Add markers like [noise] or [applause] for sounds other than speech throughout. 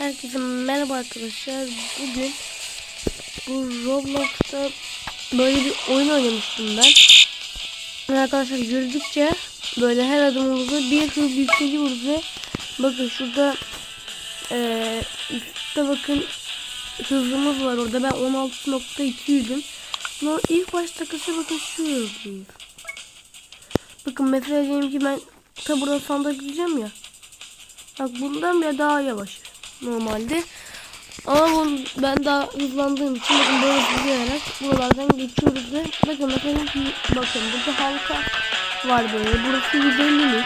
Herkese merhaba arkadaşlar. Bugün bu Roblox'ta böyle bir oyun oynamıştım ben. Arkadaşlar yürüdükçe böyle her adımımızda bir hız yükseliyoruz ve bakın şurada üstte bakın hızımız var orada. Ben 16.200'üm. Ama ilk başta kısa bakın şu hızlıyız. Bakın mesela diyelim ki ben ta buradan sandığa gideceğim ya. Bak bundan bile daha yavaş normalde. Ama bu, ben daha hızlandığım için bakın böyle hızlayarak buralardan geçiyoruz ve bakın bir- bakın burada halka var böyle. Burası 150'lik.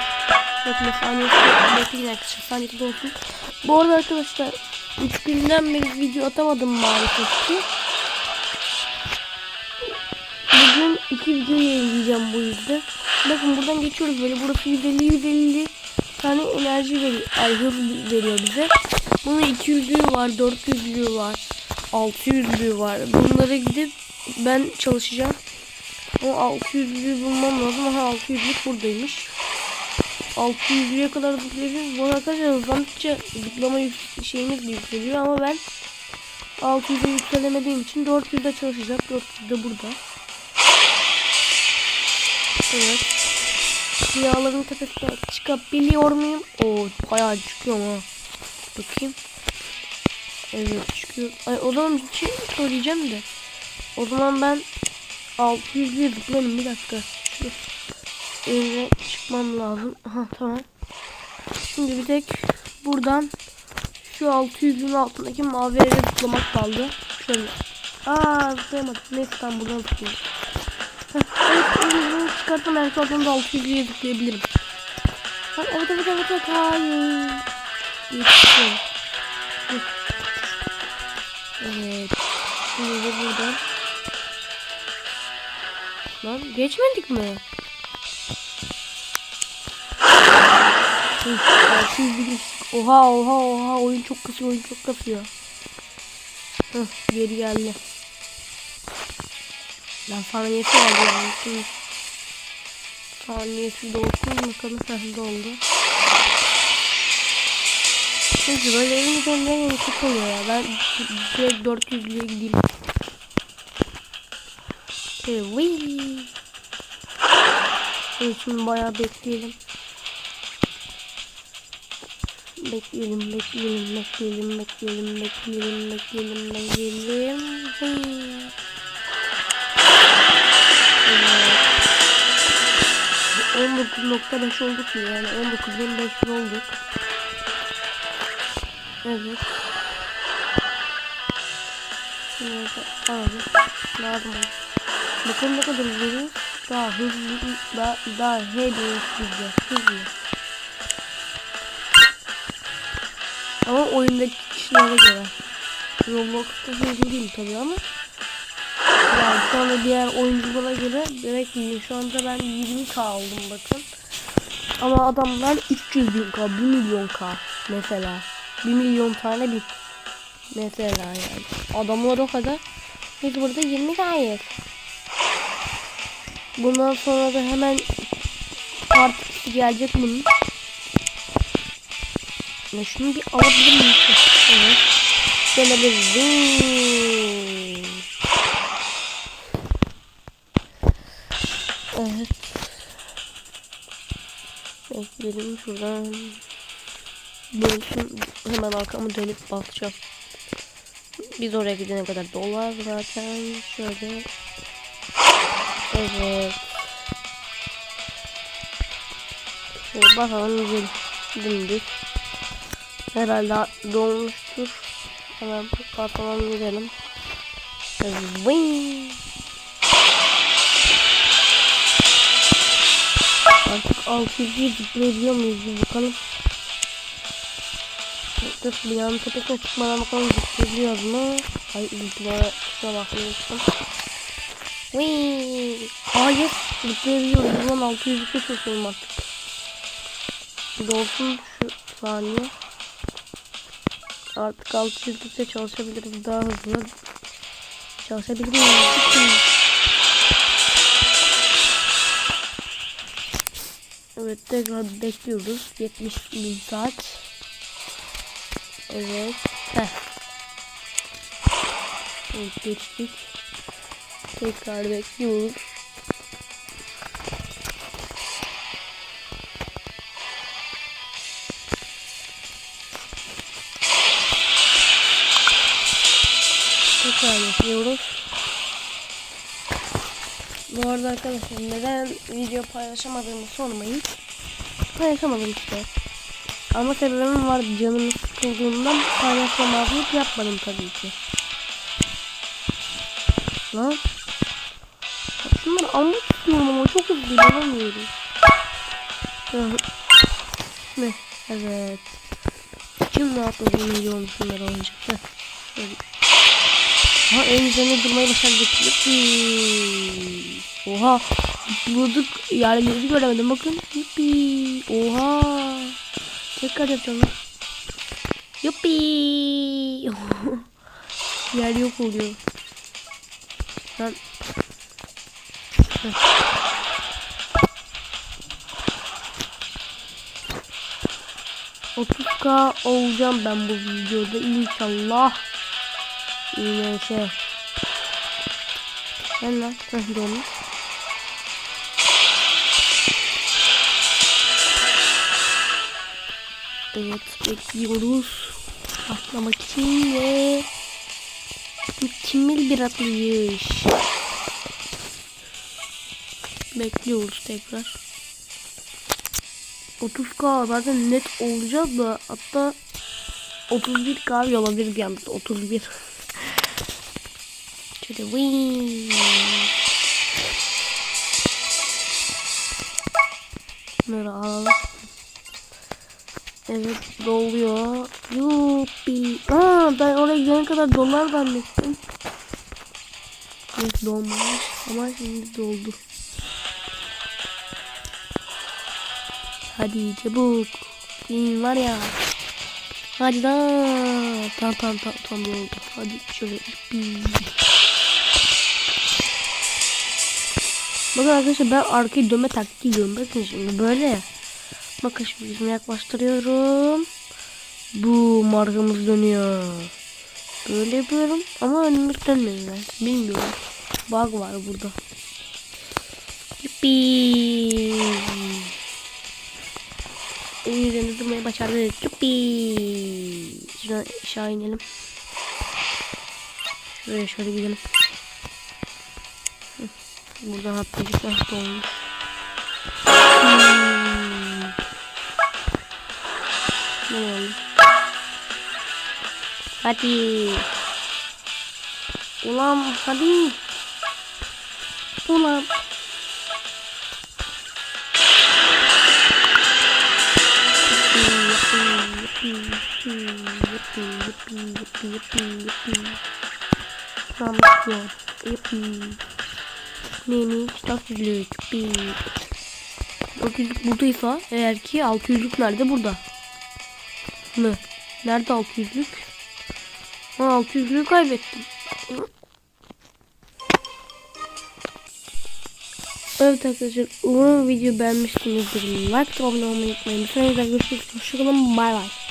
Bakın saniyesi bakın yaklaşık saniyesi olsun. Bu arada arkadaşlar 3 günden beri video atamadım maalesef ki. Bugün iki video yayınlayacağım bu yüzden. Bakın buradan geçiyoruz böyle. Burası 150 150 tane enerji veriyor. Ay hız veriyor bize. Bunun 200'lüğü var, 400'lüğü var, 600'lüğü var. Bunlara gidip ben çalışacağım. O 600'lüğü bulmam lazım. Aha 600'lük buradaymış. 600'lüğe kadar zıplayacağız. Bu arkadaşlar hızlandıkça zıplama şeyimiz de yükseliyor ama ben 600'e yükselemediğim için 400'de çalışacak. 400 de burada. Evet. Dünyaların tepesine çıkabiliyor muyum? Oo bayağı çıkıyorum ha. Bakayım. Evet çıkıyor. Ay o zaman bir şey söyleyeceğim de. O zaman ben 600 bir zıplayayım bir dakika. Evre çıkmam lazım. Aha tamam. Şimdi bir tek buradan şu 600'ün altındaki mavi yere zıplamak kaldı. Şöyle. Aa zıplayamadım. Neyse tamam buradan zıplayayım. Evet, bunu çıkarttım. En sonunda 600'ye zıplayabilirim. Ha, evet evet evet hayır. Yetiştim. Evet. Şimdi de buradan. Lan geçmedik mi? Hı, 600 bir geçtik. Oha oha oha oyun çok kasıyor oyun çok kasıyor. Hıh geri geldi. Lan saniyesi var yani. Saniyesi de olsun bakalım sahilde oldu. Neyse böyle evin en çok oluyor ya. Ben direkt 400'lüye gideyim. Evet. Evet şimdi bayağı bekleyelim. Bekleyelim, bekleyelim, bekleyelim, bekleyelim, bekleyelim, bekleyelim, bekleyelim. Hıı. Evet. 19.5 olduk mu yani 19.500 olduk. Evet. Şunları da alalım. Lazım olur. Bakalım ne kadar hızlıyız. Daha hızlı, daha, daha hızlı hızlı, hızlı. Ama oyundaki kişilere göre. Roblox'ta hızlı değil tabii ama. Yani şu anda diğer oyunculara göre direkt iyi. Şu anda ben 20k aldım bakın. Ama adamlar 300 bin k, 1 milyon k mesela. 1 milyon tane bir. Mesela yani. Adamlar o kadar. Biz burada 20 kayız. Bundan sonra da hemen partisi gelecek bunun. Ya şunu bir alabilir miyim? Evet. Gelebiliriz. Evet. Bekleyelim şuradan. Bölsün hemen arkamı dönüp basacağım. Biz oraya gidene kadar dolar zaten. Şöyle. Evet. Şöyle bakalım gidelim. Dümdüz. Herhalde dolmuştur. Hemen bakalım gidelim. Vıyy. Artık 600'ü zıplayabiliyor muyuz bakalım. Dur bir yanın tepesine çıkmadan bakalım zıplayabiliyoruz mu? Ay zıplaya kusura bakmıyorsun. Wii. Hayır zıplayabiliyoruz. Ulan 600'lükte çalışıyorum artık. Dolsun şu saniye. Artık 600'lükte çalışabiliriz daha hızlı. Çalışabilir miyiz? Evet tekrar bekliyoruz. 70 bin saat. Evet. Heh. Evet geçtik. Tekrar bekliyoruz. Tekrar bekliyoruz. Bu arada arkadaşlar neden video paylaşamadığımı sormayın. Paylaşamadım işte. Ama sebebim var canım sıkıldığından paylaşamazlık yapmadım tabii ki. Lan. Bunları almak istiyorum ama çok hızlı alamıyorum. Ne? Evet. Kim rahatladı milyon şunları. Şöyle. Ha en üzerine durmayı başardık. Yuppi. Oha. Bulduk. Yerleri göremedim bakın. Yuppi. Oha. Tekrar yapacağım. Yuppi. [laughs] Yer yok oluyor. Lan. Heh. k olacağım ben bu videoda inşallah. Şey. Ben lan. Heh dolmuş. Evet bekliyoruz. Atlamak için ve mükemmel bir atlayış. Bekliyoruz tekrar. 30k zaten net olacağız da hatta 31k olabilir anda 31. [laughs] Şöyle wing. Bunları alalım. Evet doluyor. Yuppi. Ben oraya gidene kadar dolar zannettim. Evet dolmamış ama şimdi doldu. Hadi çabuk. Senin var ya. Hadi lan. Tamam tamam tamam tamam oldu. Hadi şöyle. Bakın arkadaşlar ben arkayı dönme taktiği diyorum. Bakın şimdi böyle. Bakın şimdi yaklaştırıyorum. Bu markamız dönüyor. Böyle yapıyorum ama önümüz dönmüyor. Bilmiyorum. Bug var burada. Yuppi. Üzerinde durmayı başardık. Yuppi. Şuradan aşağı inelim. Şuraya şöyle gidelim. Buradan atlayacak nasıl olmuş. Hmm. Ne oldu? Hadi. Ulan hadi. Ulan. Tamam yok. Yapayım. Neymiş? 400'lük. Bir. 400'lük buradaysa eğer ki 600'lük nerede? Burada. Mı? Nerede 600'lük? Ha 600'lüğü kaybettim. Evet arkadaşlar umarım video beğenmişsinizdir. Like abone olmayı unutmayın. Bir sonraki videoda görüşürüz. Hoşçakalın. Bay bay.